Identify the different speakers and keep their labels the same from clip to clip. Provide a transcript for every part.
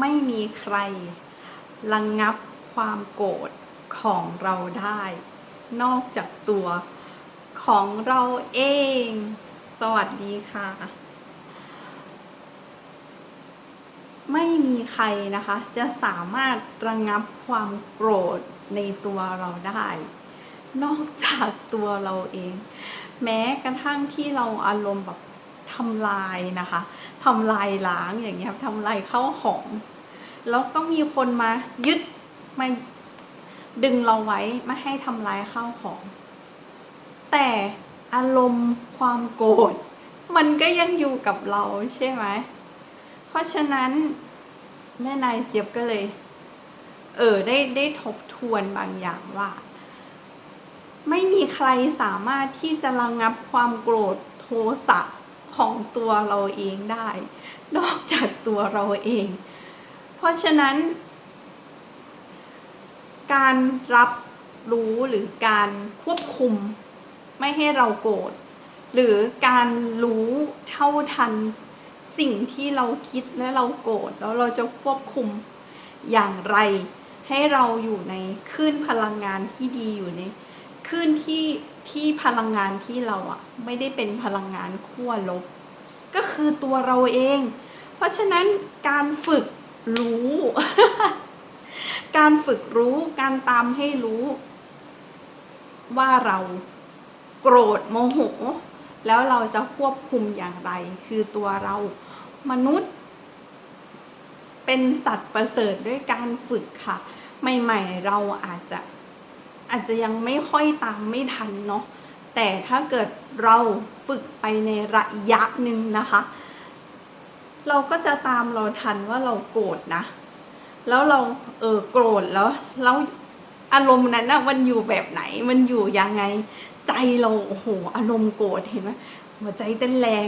Speaker 1: ไม่มีใครระงงับความโกรธของเราได้ นอกจากตัวของเราเอง สวัสดีค่ะ ไม่มีใครนะคะ จะสามารถระงงับความโกรธในตัวเราได้ นอกจากตัวเราเอง แม้กระทั่งที่เราอารมณ์แบบทำลายนะคะ ทำลายล้างอย่างเงี้ยทำลายเข้าของ แล้วก็มีคนมายึดมาดึงเราไว้ไม่ให้ทำลายข้าวของ แต่อารมณ์ความโกรธมันก็ยังอยู่กับเราใช่ไหม เพราะฉะนั้นแม่นายเจี๊ยบก็เลย เออได้ได้ทบทวนบางอย่างว่า ไม่มีใครสามารถที่จะระงงับความโกรธโทสะ ของตัวเราเองได้ นอกจากตัวเราเอง เพราะฉะนั้น การรับรู้หรือการควบคุมไม่ให้เราโกรธหรือการรู้เท่าทันสิ่งที่เราคิดและเราโกรธแล้วเราจะควบคุมอย่างไร ให้เราอยู่ในคลื่นพลังงานที่ดีอยู่ในคลื่นที่ ที่พลังงานที่เราอะไม่ได้เป็นพลังงานขั้วลบ ก็คือตัวเราเอง เพราะฉะนั้นการฝึกรู้ การฝึกรู้การตามให้รู้ ว่าเราโกรธโมโห แล้วเราจะควบคุมอย่างไร คือตัวเรามนุษย์ เป็นสัตว์ประเสริฐด้วยการฝึกค่ะ ใหม่ ๆ เราอาจจะ อาจจะยังไม่ค่อยตามไม่ทันเนาะแต่ถ้าเกิดเราฝึกไปในระยะหนึ่งนะคะ เราก็จะตามเราทันว่าเราโกรธนะ แล้วเราเออโกรธแล้วแล้วอารมณ์นั้นนะมันอยู่แบบไหนมันอยู่ยังไง ใจเราโอ้โหอารมณ์โกรธเห็นไหมหัวใจเต้นแรง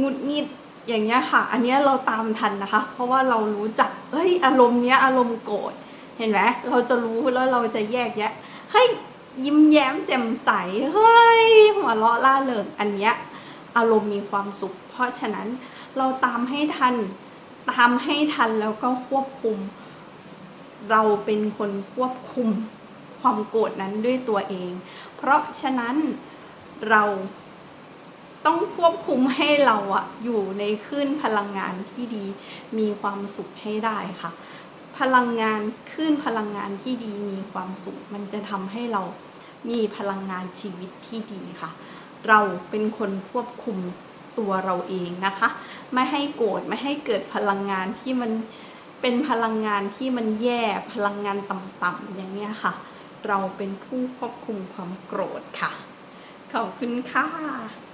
Speaker 1: งุดงิดอย่างเงี้ยค่ะ อันเนี้ยเราตามทันนะคะ เพราะว่าเรารู้จักเฮ้ยอารมณ์เนี้ยอารมณ์โกรธเห็นไหมเราจะรู้แล้วเราจะแยกแยะ เฮ้ยยิ้มแย้มแจ่มใสเฮ้ยหัวเราะล่าเริงอันเนี้ยอารมณ์มีความสุข เพราะฉะนั้นเราตามให้ทันตามให้ทันแล้วก็ควบคุม เราเป็นคนควบคุมความโกรธนั้นด้วยตัวเอง เพราะฉะนั้นเราต้องควบคุมให้เราอะอยู่ในคลื่นพลังงานที่ดี มีความสุขให้ได้ค่ะ พลังงานคลื่นพลังงานที่ดีมีความสุขมันจะทำให้เรามีพลังงานชีวิตที่ดีค่ะ เราเป็นคนควบคุมตัวเราเองนะคะ ไม่ให้โกรธไม่ให้เกิดพลังงานที่มันเป็นพลังงานที่มันแย่พลังงานต่ำๆอย่างเนี้ยค่ะ เราเป็นผู้ควบคุมความโกรธค่ะ ขอบคุณค่ะ